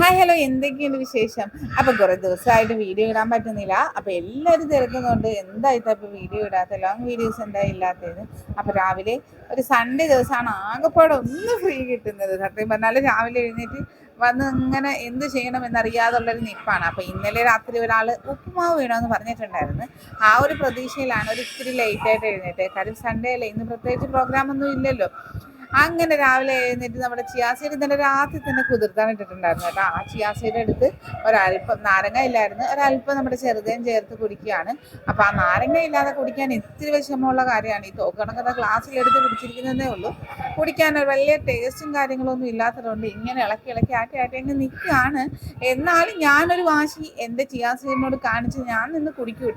Hi hello എന്തൊക്കെയുണ്ട് വിശേഷം? അപ്പൊ കുറേ ദിവസമായിട്ട് വീഡിയോ ഇടാൻ പറ്റുന്നില്ല. അപ്പൊ എല്ലാവരും തിരക്കുന്നുണ്ട് എന്തായിട്ട് അപ്പോൾ വീഡിയോ ഇടാത്ത? ലോങ് വീഡിയോസ് എന്താ ഇല്ലാത്തത് അപ്പൊ രാവിലെ ഒരു സൺഡേ ദിവസമാണ് ആകെപ്പാടെ ഒന്ന് ഫ്രീ കിട്ടുന്നത്. സത്യം പറഞ്ഞാൽ രാവിലെ എഴുന്നേറ്റ് വന്ന് ഇങ്ങനെ എന്ത് ചെയ്യണം എന്നറിയാതുള്ളൊരു നിപ്പാണ്. അപ്പോൾ ഇന്നലെ രാത്രി ഒരാൾ ഉപ്പുമാവ് വേണമെന്ന് പറഞ്ഞിട്ടുണ്ടായിരുന്നു. ആ ഒരു പ്രതീക്ഷയിലാണ് ഒരു ഇത്തിരി ലേറ്റായിട്ട് എഴുന്നേറ്റ് കാര്യം സൺഡേ അല്ലേ ഇന്ന് പ്രത്യേകിച്ച് പ്രോഗ്രാം ഒന്നും ഇല്ലല്ലോ. അങ്ങനെ രാവിലെ എഴുന്നേറ്റ് നമ്മുടെ ചിയാസീഡ് ഇന്നലെ രാത്രി തന്നെ കുതിർത്താൻ ഇട്ടിട്ടുണ്ടായിരുന്നു കേട്ടോ. ആ ചിയാസീഡ് എടുത്ത് ഒരല്പം നാരങ്ങ ഇല്ലായിരുന്നു. ഒരല്പം നമ്മുടെ ചെറുതേം ചേർത്ത് കുടിക്കുകയാണ്. അപ്പോൾ ആ നാരങ്ങ ഇല്ലാതെ കുടിക്കാൻ ഇത്തിരി വിഷമമുള്ള കാര്യമാണ്. ഈ തോക്കണക്കഥ ഗ്ലാസ്സിലെടുത്ത് പിടിച്ചിരിക്കുന്നതേ ഉള്ളൂ. കുടിക്കാൻ വലിയ ടേസ്റ്റും കാര്യങ്ങളൊന്നും ഇല്ലാത്തതുകൊണ്ട് ഇങ്ങനെ ഇളക്കി ഇളക്കി ആട്ടി ആട്ടി അങ്ങ് നിൽക്കുകയാണ്. എന്നാലും ഞാനൊരു വാശി എന്റെ ചിയാസീഡിനോട് കാണിച്ച് ഞാൻ നിന്ന് കുടിക്കും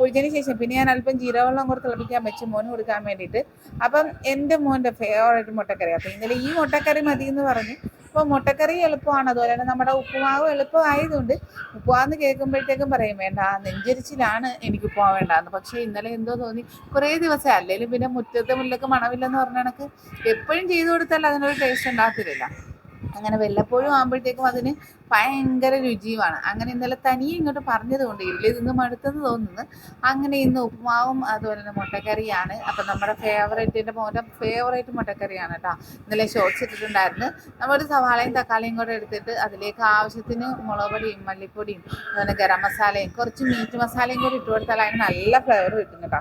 കേട്ടോ കുഴിച്ചതിന് ശേഷം പിന്നെ ഞാൻ അല്പം ജീരവെള്ളം കൂടെ തിളപ്പിക്കാൻ വെച്ച് മോന് കൊടുക്കാൻ വേണ്ടിയിട്ട്. അപ്പം എന്റെ മോന്റെ ഫേവറേറ്റ് മുട്ടക്കറി. അപ്പം ഇന്നലെ ഈ മുട്ടക്കറി മതി എന്ന് പറഞ്ഞു. അപ്പോൾ മുട്ടക്കറി എളുപ്പമാണ്. അതുപോലെ തന്നെ നമ്മുടെ ഉപ്പുമാവ് എളുപ്പമായതുകൊണ്ട് ഉപ്പുമാവെന്ന് കേൾക്കുമ്പോഴത്തേക്കും പറയും വേണ്ട നെഞ്ചരിച്ചിലാണ് എനിക്ക് ഉപ്പുമാവ് വേണ്ടാന്ന്. പക്ഷേ ഇന്നലെ എന്തോ തോന്നി. കുറേ ദിവസം അല്ലെങ്കിലും പിന്നെ മുറ്റത്തെ മുല്ലക്ക് മണമില്ലെന്ന് പറഞ്ഞ കണക്ക് എപ്പോഴും ചെയ്തു കൊടുത്താൽ അതിനൊരു ടേസ്റ്റ് ഉണ്ടാകത്തില്ല അങ്ങനെ വല്ലപ്പോഴും ആകുമ്പോഴത്തേക്കും അതിന് ഭയങ്കര രുചിയുമാണ്. അങ്ങനെ ഇന്നലെ തനിയെ ഇങ്ങോട്ട് പറഞ്ഞത് കൊണ്ട് ഇഡ്ഡലി ഇതൊന്നും മടുത്തെന്ന് തോന്നുന്നു. അങ്ങനെ ഇന്ന് ഉപ്പുമാവും അതുപോലെ തന്നെ മുട്ടക്കറിയാണ്. അപ്പം നമ്മുടെ ഫേവറേറ്റിന്റെ മോന്റെ ഫേവറേറ്റ് മുട്ടക്കറിയാണ് കേട്ടോ. ഇന്നലെ ഷോർട്സ് ഇട്ടിട്ടുണ്ടായിരുന്നു. നമ്മളൊരു സവാളയും തക്കാളിയും കൂടെ എടുത്തിട്ട് അതിലേക്ക് ആവശ്യത്തിന് മുളക് പൊടിയും മല്ലിപ്പൊടിയും അതുപോലെ ഗരം മസാലയും കുറച്ച് മീറ്റ് മസാലയും കൂടി ഇട്ട് കൊടുത്താൽ അതിന് നല്ല ഫ്ലേവർ കിട്ടും കേട്ടോ.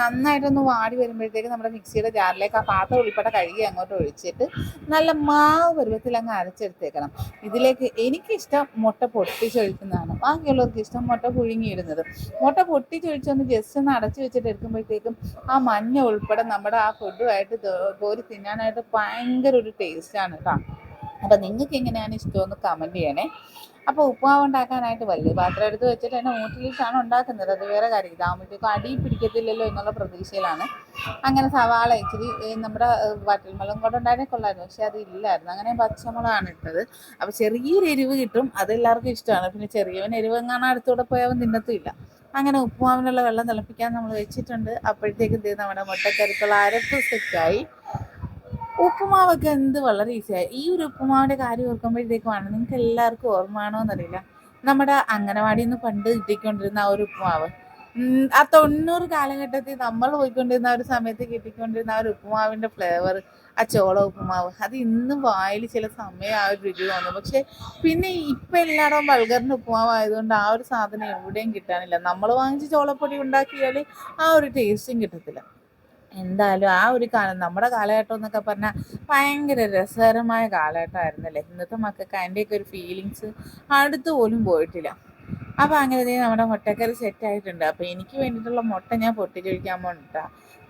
നന്നായിട്ടൊന്ന് വാടി വരുമ്പോഴത്തേക്ക് നമ്മുടെ മിക്സിയുടെ ജാറിലേക്ക് ആ പാത്രം ഉൾപ്പെടെ കഴുകി അങ്ങോട്ട് ഒഴിച്ചിട്ട് നല്ല മാവ് പരുവത്തിൽ അരച്ചെടുത്തേക്കണം. ഇതിലേക്ക് എനിക്കിഷ്ടം മുട്ട പൊട്ടിച്ചൊഴിക്കുന്നതാണ്. ബാക്കിയുള്ളവർക്ക് ഇഷ്ടം മുട്ട പുഴുങ്ങിയിടുന്നത്. മുട്ട പൊട്ടിച്ചൊഴിച്ചൊന്ന് ജസ്റ്റ് ഒന്ന് അടച്ചു വെച്ചിട്ട് എടുക്കുമ്പോഴത്തേക്കും ആ മഞ്ഞ ഉൾപ്പെടെ നമ്മുടെ ആ ഫുഡുമായിട്ട് കോരി തിന്നാനായിട്ട് ഭയങ്കര ഒരു ടേസ്റ്റാണ് കേട്ടോ അപ്പം നിങ്ങൾക്ക് എങ്ങനെയാണ് ഇഷ്ടമെന്ന് കമന്റ് ചെയ്യണേ. അപ്പോൾ ഉപ്പുമാവ് ഉണ്ടാക്കാനായിട്ട് വലിയ പാത്രം എടുത്ത് വെച്ചിട്ട് തന്നെ ഊട്ടിലിട്ടാണ് ഉണ്ടാക്കുന്നത്. അത് വേറെ കാര്യം. ഇതാകുമ്പോഴത്തേക്കും അടി പിടിക്കത്തില്ലല്ലോ എന്നുള്ള പ്രതീക്ഷയിലാണ്. അങ്ങനെ സവാള ഇച്ചിരി നമ്മുടെ വറ്റൽമുളകും കൂടെ ഉണ്ടായിരുന്നേ കൊള്ളായിരുന്നു. പക്ഷെ അത് ഇല്ലായിരുന്നു. അങ്ങനെ പച്ചമുളകാണ് ഇട്ടത്. അപ്പോൾ ചെറിയൊരു എരിവ് കിട്ടും. അത് എല്ലാവർക്കും ഇഷ്ടമാണ്. പിന്നെ ചെറിയവൻ എരിവ് എങ്ങാനും അടുത്തൂടെ പോയവൻ തിന്നത്തില്ല അങ്ങനെ ഉപ്പുമാവിനുള്ള വെള്ളം തിളപ്പിക്കാൻ നമ്മൾ വെച്ചിട്ടുണ്ട്. അപ്പോഴത്തേക്കും നമ്മുടെ മുട്ടക്കറിക്കുള്ള അരപ്പ് സെറ്റായി ഉപ്പുമാവൊക്കെ എന്ത് വളരെ ഈസിയായി ഈ ഒരു ഉപ്പുമാവിന്റെ കാര്യം ഓർക്കുമ്പോഴത്തേക്കുമാണ് നിങ്ങൾക്ക് എല്ലാവർക്കും ഓർമ്മയാണോ എന്നറിയില്ല. നമ്മുടെ അംഗനവാടിയിൽ നിന്ന് പണ്ട് കിട്ടിക്കൊണ്ടിരുന്ന ആ ഒരു ഉപ്പുമാവ്. ആ തൊണ്ണൂറ് കാലഘട്ടത്തിൽ നമ്മൾ പോയിക്കൊണ്ടിരുന്ന ഒരു സമയത്ത് കിട്ടിക്കൊണ്ടിരുന്ന ആ ഒരു ഉപ്പുമാവിന്റെ ഫ്ലേവർ ആ ചോള ഉപ്പുമാവ് അത് ഇന്നും വായിൽ ചില സമയം ആ ഒരു രുചി തോന്നും. പക്ഷെ പിന്നെ ഇപ്പം എല്ലായിടവും ബൾഗറിന്റെ ഉപ്പുമാവ് ആയതുകൊണ്ട് ആ ഒരു സാധനം എവിടെയും കിട്ടാനില്ല. നമ്മൾ വാങ്ങിച്ച് ചോളപ്പൊടി ഉണ്ടാക്കിയാൽ ആ ഒരു ടേസ്റ്റും കിട്ടത്തില്ല. എന്തായാലും ആ ഒരു കാലം നമ്മുടെ കാലഘട്ടം എന്നൊക്കെ പറഞ്ഞാൽ ഭയങ്കര രസകരമായ കാലഘട്ടമായിരുന്നല്ലേ? ഇന്നത്തെ മക്കൾക്ക് അതിന്റെയൊക്കെ ഒരു ഫീലിങ്സ് അടുത്ത് പോലും പോയിട്ടില്ല. അപ്പോൾ അങ്ങനെ നമ്മുടെ മുട്ടക്കറി സെറ്റ് ആയിട്ടുണ്ട്. അപ്പോൾ എനിക്ക് വേണ്ടിയിട്ടുള്ള മുട്ട ഞാൻ പൊട്ടിച്ചൊഴിക്കാൻ പോകണ്ട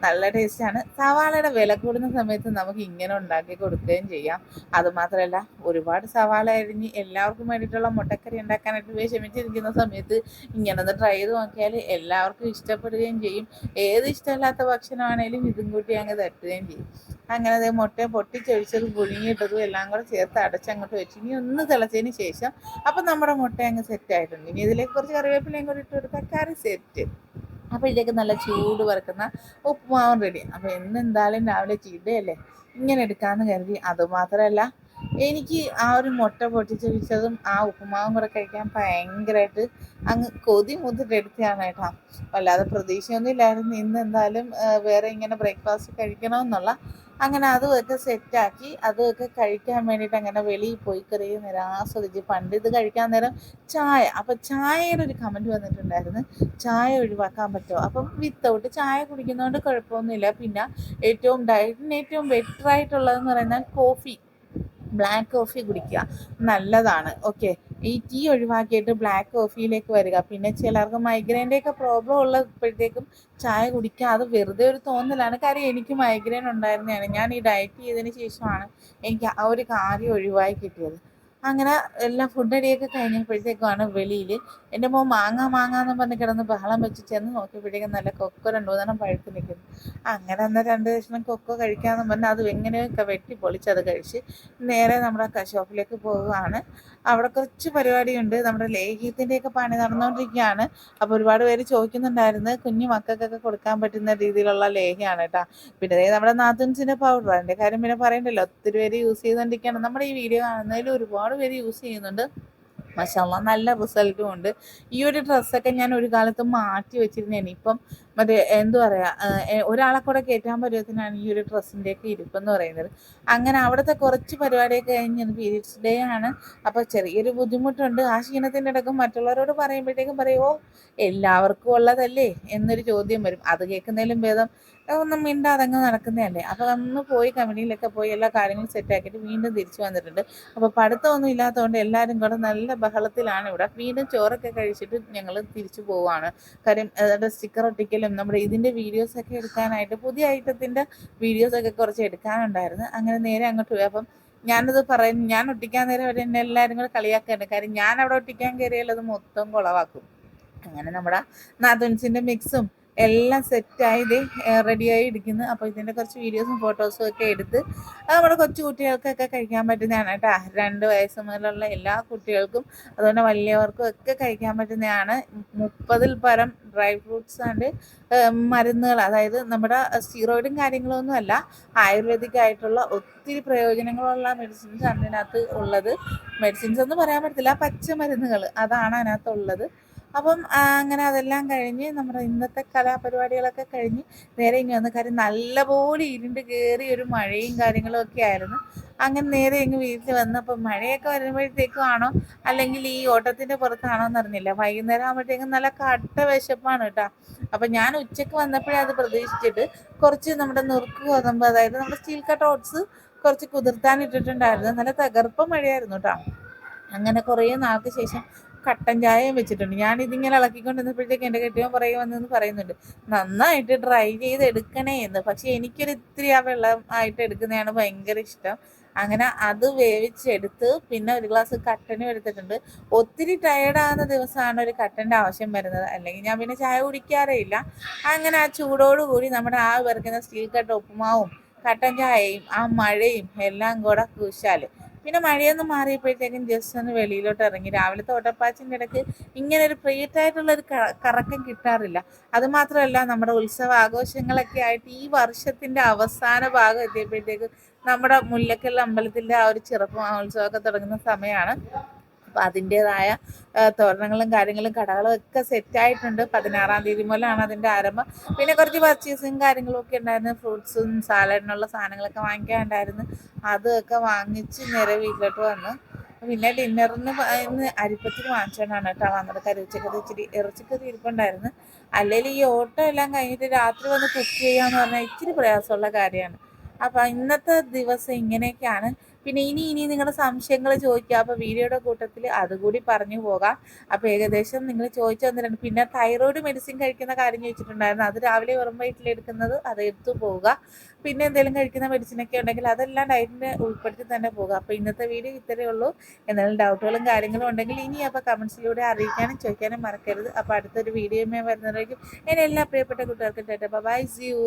നല്ല ടേസ്റ്റാണ് സവാളയുടെ വില കൂടുന്ന സമയത്ത് നമുക്ക് ഇങ്ങനെ ഉണ്ടാക്കി കൊടുക്കുകയും ചെയ്യാം. അതുമാത്രമല്ല ഒരുപാട് സവാള അരിഞ്ഞ് എല്ലാവർക്കും വേണ്ടിയിട്ടുള്ള മുട്ടക്കറി ഉണ്ടാക്കാനായിട്ട് വിഷമിച്ചിരിക്കുന്ന സമയത്ത് ഇങ്ങനെ ഒന്ന് ട്രൈ ചെയ്ത് നോക്കിയാൽ എല്ലാവർക്കും ഇഷ്ടപ്പെടുകയും ചെയ്യും. ഏത് ഇഷ്ടമില്ലാത്ത ഭക്ഷണമാണെങ്കിലും ഇതും കൂട്ടി അങ്ങ് തട്ടുകയും ചെയ്യും. അങ്ങനെ അതേ മുട്ട പൊട്ടിച്ചൊഴിച്ചതും പുഴുങ്ങിയിട്ടതും എല്ലാം കൂടെ ചേർത്ത് അടച്ചങ്ങോട്ട് വെച്ച് ഇനി ഒന്ന് തിളച്ചതിന് ശേഷം അപ്പം നമ്മുടെ മുട്ട അങ്ങ് സെറ്റ് ആയിട്ടുണ്ട്. ഇനി ഇതിലേക്ക് കുറച്ച് കറിവേപ്പിലയും കൂടി ഇട്ട് കൊടുത്താൽ കറി സെറ്റ് അപ്പോഴത്തേക്ക് നല്ല ചൂട് വറുക്കുന്ന ഉപ്പുമാവൻ റെഡി അപ്പോൾ എന്ന് എന്തായാലും രാവിലെ ചീടയല്ലേ? ഇങ്ങനെ എടുക്കാമെന്ന് കരുതി. അതുമാത്രമല്ല എനിക്ക് ആ ഒരു മുട്ട പൊട്ടിച്ച് വെച്ചതും ആ ഉപ്പുമാവും കൂടെ കഴിക്കാൻ ഭയങ്കരമായിട്ട് അങ്ങ് കൊതി മുതിട്ട് എടുത്തതാണ് കേട്ടോ. വല്ലാതെ പ്രതീക്ഷയൊന്നും ഇല്ലായിരുന്നു. ഇന്ന് എന്തായാലും വേറെ ഇങ്ങനെ ബ്രേക്ക്ഫാസ്റ്റ് കഴിക്കണമെന്നുള്ള അങ്ങനെ അതുമൊക്കെ സെറ്റാക്കി അതുമൊക്കെ കഴിക്കാൻ വേണ്ടിയിട്ട് അങ്ങനെ വെളിയിൽ പോയി കുറേ നേരം ആസ്വദിച്ച് പണ്ട് ഇത് കഴിക്കാൻ നേരം ചായ അപ്പം ചായയുടെ ഒരു കമന്റ് വന്നിട്ടുണ്ടായിരുന്നു ചായ ഒഴിവാക്കാൻ പറ്റുമോ? അപ്പം വിത്തൗട്ട് ചായ കുടിക്കുന്നതുകൊണ്ട് കുഴപ്പമൊന്നുമില്ല. പിന്നെ ഏറ്റവും ഡയറ്റിന് ഏറ്റവും ബെറ്റർ ആയിട്ടുള്ളതെന്ന് പറയുന്നത് കോഫി ബ്ലാക്ക് കോഫി കുടിക്കുക. നല്ലതാണ്. ഓക്കെ ഈ ടീ ഒഴിവാക്കിയിട്ട് ബ്ലാക്ക് കോഫിയിലേക്ക് വരിക. പിന്നെ ചിലർക്ക് മൈഗ്രെയിന്റെ ഒക്കെ പ്രോബ്ലം ഉള്ളപ്പോഴത്തേക്കും ചായ കുടിക്കുക. അത് വെറുതെ ഒരു തോന്നലാണ്. കാര്യം എനിക്ക് മൈഗ്രെയിൻ ഉണ്ടായിരുന്നതാണ്. ഞാൻ ഈ ഡയറ്റ് ചെയ്തതിന് ശേഷമാണ് എനിക്ക് ആ ഒരു കാര്യം ഒഴിവായി കിട്ടിയത്. അങ്ങനെ എല്ലാം ഫുഡ് അടിയൊക്കെ കഴിഞ്ഞപ്പോഴത്തേക്കുമാണ് വെളിയിൽ എന്റെ മോൻ മാങ്ങ മാങ്ങ എന്ന് പറഞ്ഞ് കിടന്ന് ബഹളം വെച്ച് ചെന്ന് നോക്കിയപ്പോഴേക്കും നല്ല കൊക്കോ രണ്ടു മൂന്നെണ്ണം പഴുത്ത് നിൽക്കുന്നു അങ്ങനെ തന്നെ രണ്ട് കഷ്ണം കൊക്കോ കഴിക്കാമെന്ന് പറഞ്ഞാൽ അത് എങ്ങനെയൊക്കെ വെട്ടി പൊളിച്ചത് കഴിച്ച് നേരെ നമ്മുടെ ഷോപ്പിലേക്ക് പോവുകയാണ്. അവിടെ കുറച്ച് പരിപാടിയുണ്ട്. നമ്മുടെ ലേഹ്യത്തിന്റെയൊക്കെ പണി നടന്നുകൊണ്ടിരിക്കുകയാണ് അപ്പോൾ ഒരുപാട് പേര് ചോദിക്കുന്നുണ്ടായിരുന്നു കുഞ്ഞു മക്കൾക്കൊക്കെ കൊടുക്കാൻ പറ്റുന്ന രീതിയിലുള്ള ലേഹ്യമാണ് കേട്ടോ പിന്നെ നമ്മുടെ നാത്തുൻസിന്റെ പൗഡർ അതിന്റെ കാര്യം പിന്നെ പറയണ്ടല്ലോ. ഒത്തിരി പേര് യൂസ് ചെയ്തുകൊണ്ടിരിക്കുകയാണ് നമ്മുടെ ഈ വീഡിയോ കാണുന്നതിൽ ഒരുപാട് പേര് യൂസ് ചെയ്യുന്നുണ്ട്. മഷാല്ല നല്ല റിസൾട്ടും ഉണ്ട്. ഈ ഒരു ഡ്രസ്സൊക്കെ ഞാൻ ഒരു കാലത്ത് മാറ്റി വെച്ചിരുന്നേനെ. ഇപ്പം മറ്റേ എന്തു പറയുക ഒരാളെ കൂടെ കയറ്റാൻ പരുവത്തിനാണ് ഈ ഒരു ഡ്രസ്സിന്റെയൊക്കെ ഇരിപ്പെന്ന് പറയുന്നത്. അങ്ങനെ അവിടുത്തെ കുറച്ച് പരിപാടിയൊക്കെ കഴിഞ്ഞ് പീരീഡ്സ് ഡേ ആണ്. അപ്പോൾ ചെറിയൊരു ബുദ്ധിമുട്ടുണ്ട്. ആ ക്ഷീണത്തിന്റെ ഇടയ്ക്ക് മറ്റുള്ളവരോട് പറയുമ്പോഴത്തേക്കും പറയുമോ എല്ലാവർക്കും ഉള്ളതല്ലേ? എന്നൊരു ചോദ്യം വരും. അത് കേൾക്കുന്നതിലും ഭേദം. ഒന്നും മിണ്ടാതങ്ങ് നടക്കുന്നതല്ലേ? അപ്പോൾ അന്ന് പോയി കമ്പനിയിലൊക്കെ പോയി എല്ലാ കാര്യങ്ങളും സെറ്റാക്കിയിട്ട് വീണ്ടും തിരിച്ചു വന്നിട്ടുണ്ട്. അപ്പോൾ പഠിത്തമൊന്നും ഇല്ലാത്തതുകൊണ്ട് എല്ലാവരും കൂടെ നല്ല ബഹളത്തിലാണ് ഇവിടെ. വീണ്ടും ചോറൊക്കെ കഴിച്ചിട്ട് ഞങ്ങൾ തിരിച്ചു പോവാണ് കാര്യം സ്റ്റിക്കർ ഒട്ടിക്കലും നമ്മുടെ ഇതിന്റെ വീഡിയോസൊക്കെ എടുക്കാനായിട്ട് പുതിയ ഐറ്റത്തിന്റെ വീഡിയോസൊക്കെ കുറച്ച് എടുക്കാനുണ്ടായിരുന്നു. അങ്ങനെ നേരെ അങ്ങോട്ട് പോയി. അപ്പം ഞാനത് പറയുന്നു ഞാൻ ഒട്ടിക്കാൻ നേരം അവർ എന്നെ എല്ലാവരും കൂടെ കളിയാക്കാറുണ്ട് കാര്യം ഞാൻ അവിടെ ഒട്ടിക്കാൻ കയറിയാൽ അത് മൊത്തം കുളവാക്കും. അങ്ങനെ നമ്മുടെ നാത്തുൻസിന്റെ മിക്സും എല്ലാം സെറ്റായി ഇത് റെഡിയായി ഇരിക്കുന്നു. അപ്പോൾ ഇതിന്റെ കുറച്ച് വീഡിയോസും ഫോട്ടോസും ഒക്കെ എടുത്ത് അത് നമ്മുടെ കൊച്ചു കുട്ടികൾക്കൊക്കെ കഴിക്കാൻ പറ്റുന്നതാണ് കേട്ടോ. രണ്ട് വയസ്സ് മുതലുള്ള എല്ലാ കുട്ടികൾക്കും അതുപോലെ വലിയവർക്കും ഒക്കെ കഴിക്കാൻ പറ്റുന്നതാണ്. മുപ്പതിൽ പരം ഡ്രൈ ഫ്രൂട്ട്സ് ആൻഡ് മരുന്നുകൾ. അതായത് നമ്മുടെ സ്റ്റീറോയിഡും കാര്യങ്ങളൊന്നും അല്ല ആയുർവേദിക് ആയിട്ടുള്ള ഒത്തിരി പ്രയോജനങ്ങളുള്ള മെഡിസിൻസ് ആണ് ഇതിനകത്ത് ഉള്ളത്. മെഡിസിൻസ് ഒന്നും പറയാൻ പറ്റത്തില്ല പച്ചമരുന്നുകൾ അതാണ് അതിനകത്തുള്ളത്. അപ്പം അങ്ങനെ അതെല്ലാം കഴിഞ്ഞ് നമ്മുടെ ഇന്നത്തെ കലാപരിപാടികളൊക്കെ കഴിഞ്ഞ് നേരെ ഇങ്ങ് വന്ന് കാര്യം നല്ലപോലെ ഇരുണ്ട് കയറി ഒരു മഴയും കാര്യങ്ങളും ഒക്കെ ആയിരുന്നു. അങ്ങനെ നേരെ ഇങ്ങ് വീട്ടിൽ വന്നപ്പോൾ മഴയൊക്കെ വരുമ്പോഴത്തേക്കും ആണോ? അല്ലെങ്കിൽ ഈ ഓട്ടത്തിന്റെ പുറത്താണോ എന്നറിഞ്ഞില്ല വൈകുന്നേരം ആകുമ്പോഴത്തേക്കും നല്ല കട്ട വിശപ്പാണ് കേട്ടോ. അപ്പം ഞാൻ ഉച്ചയ്ക്ക് വന്നപ്പോഴേ അത് പ്രതീക്ഷിച്ചിട്ട് കുറച്ച് നമ്മുടെ നുറുക്ക് ഗോതമ്പ് അതായത് നമ്മുടെ സ്റ്റീൽ കട്ട് ഓട്സ് കുറച്ച് കുതിർത്താൻ ഇട്ടിട്ടുണ്ടായിരുന്നു. നല്ല തകർപ്പ മഴയായിരുന്നു കേട്ടോ. അങ്ങനെ കുറേ നാൾക്ക് ശേഷം കട്ടൻ ചായയും വെച്ചിട്ടുണ്ട്. ഞാൻ ഇതിങ്ങനെ ഇളക്കിക്കൊണ്ടിരുന്നപ്പോഴത്തേക്ക് എന്റെ കെട്ടിയവൻ പറയുക വന്നെന്ന് പറയുന്നുണ്ട്. നന്നായിട്ട് ഡ്രൈ ചെയ്ത് എടുക്കണേ എന്ന്. പക്ഷെ എനിക്കൊരു ഇത്തിരി ആ വെള്ളം ആയിട്ട് എടുക്കുന്നതാണ് ഭയങ്കര ഇഷ്ടം. അങ്ങനെ അത് വേവിച്ചെടുത്ത് പിന്നെ ഒരു ഗ്ലാസ് കട്ടനും എടുത്തിട്ടുണ്ട്. ഒത്തിരി ടയേർഡാകുന്ന ദിവസമാണ് ഒരു കട്ടന്റെ ആവശ്യം വരുന്നത്. അല്ലെങ്കിൽ ഞാൻ പിന്നെ ചായ കുടിക്കാറേ ഇല്ല. അങ്ങനെ ആ ചൂടോടുകൂടി നമ്മുടെ ആ വിറക്കുന്ന സ്റ്റീൽ കട്ട ഉപ്പുമാവും കട്ടൻ ചായയും ആ മഴയും എല്ലാം കൂടെ കുശാൽ. പിന്നെ മഴയൊന്ന് മാറിയപ്പോഴത്തേക്കും ജസ്റ്റ് ഒന്ന് വെളിയിലോട്ട് ഇറങ്ങി. രാവിലെ ഓട്ടപ്പാച്ചിന്റെ ഇടയ്ക്ക് ഇങ്ങനെ ഒരു പ്രിയറ്റായിട്ടുള്ള ഒരു കറക്കം കിട്ടാറില്ല. അതുമാത്രമല്ല നമ്മുടെ ഉത്സവ ആഘോഷങ്ങളൊക്കെ ആയിട്ട് ഈ വർഷത്തിന്റെ അവസാന ഭാഗം എത്തിയപ്പോഴത്തേക്ക് നമ്മുടെ മുല്ലക്കൽ അമ്പലത്തിന്റെ ആ ഒരു ചെറുപ്പം ഉത്സവമൊക്കെ തുടങ്ങുന്ന സമയമാണ്. അപ്പോൾ അതിന്റെതായ തോരണങ്ങളും കാര്യങ്ങളും കടകളും ഒക്കെ സെറ്റായിട്ടുണ്ട് പതിനാറാം തീയതി മുതലാണ് അതിന്റെ ആരംഭം. പിന്നെ കുറച്ച് പർച്ചേസും കാര്യങ്ങളും ഒക്കെ ഉണ്ടായിരുന്നു. ഫ്രൂട്ട്സും സാലഡിനുള്ള സാധനങ്ങളൊക്കെ വാങ്ങിക്കാനുണ്ടായിരുന്നു. അതൊക്കെ വാങ്ങിച്ച് നേരെ വീട്ടിലോട്ട് വന്നു. പിന്നെ ഡിന്നറിന് ഇന്ന് അരിപ്പത്തിൽ വാങ്ങിച്ചുകൊണ്ടാണ് കേട്ടോ വന്നത്. കരുവച്ചക്കറി ഇച്ചിരി ഇറച്ചിക്കറി ഇരിപ്പുണ്ടായിരുന്നു. അല്ലെങ്കിൽ ഈ ഓട്ടം എല്ലാം കഴിഞ്ഞിട്ട് രാത്രി വന്ന് കുക്ക് ചെയ്യാന്ന് പറഞ്ഞാൽ ഇച്ചിരി പ്രയാസമുള്ള കാര്യമാണ്. അപ്പം ഇന്നത്തെ ദിവസം ഇങ്ങനെയൊക്കെയാണ്. പിന്നെ ഇനി ഇനി നിങ്ങളുടെ സംശയങ്ങൾ ചോദിക്കുക അപ്പോൾ വീഡിയോയുടെ കൂട്ടത്തിൽ അതുകൂടി പറഞ്ഞു പോകാം. അപ്പോൾ ഏകദേശം നിങ്ങൾ ചോദിച്ചു തന്നിട്ടുണ്ട് പിന്നെ തൈറോയ്ഡ് മെഡിസിൻ കഴിക്കുന്ന കാര്യം ചോദിച്ചിട്ടുണ്ടായിരുന്നു. അത് രാവിലെ വെറും വയറ്റിലെടുക്കുന്നത് അത് എടുത്തു പോവുക. പിന്നെ എന്തെങ്കിലും കഴിക്കുന്ന മെഡിസിനൊക്കെ ഉണ്ടെങ്കിൽ അതെല്ലാം ഡയറ്റിന് ഉൾപ്പെടുത്തി തന്നെ പോകുക അപ്പോൾ ഇന്നത്തെ വീഡിയോ ഇത്രയേ ഉള്ളൂ. എന്തെങ്കിലും ഡൗട്ടുകളും കാര്യങ്ങളും ഉണ്ടെങ്കിൽ ഇനി അപ്പോൾ കമൻസിലൂടെ അറിയിക്കാനും ചോദിക്കാനും മറക്കരുത്. അപ്പോൾ അടുത്തൊരു വീഡിയോയുമേ വരുന്നതായിരിക്കും എന്റെ എല്ലാ പ്രിയപ്പെട്ട കുട്ടികൾക്കും ബൈ സി യു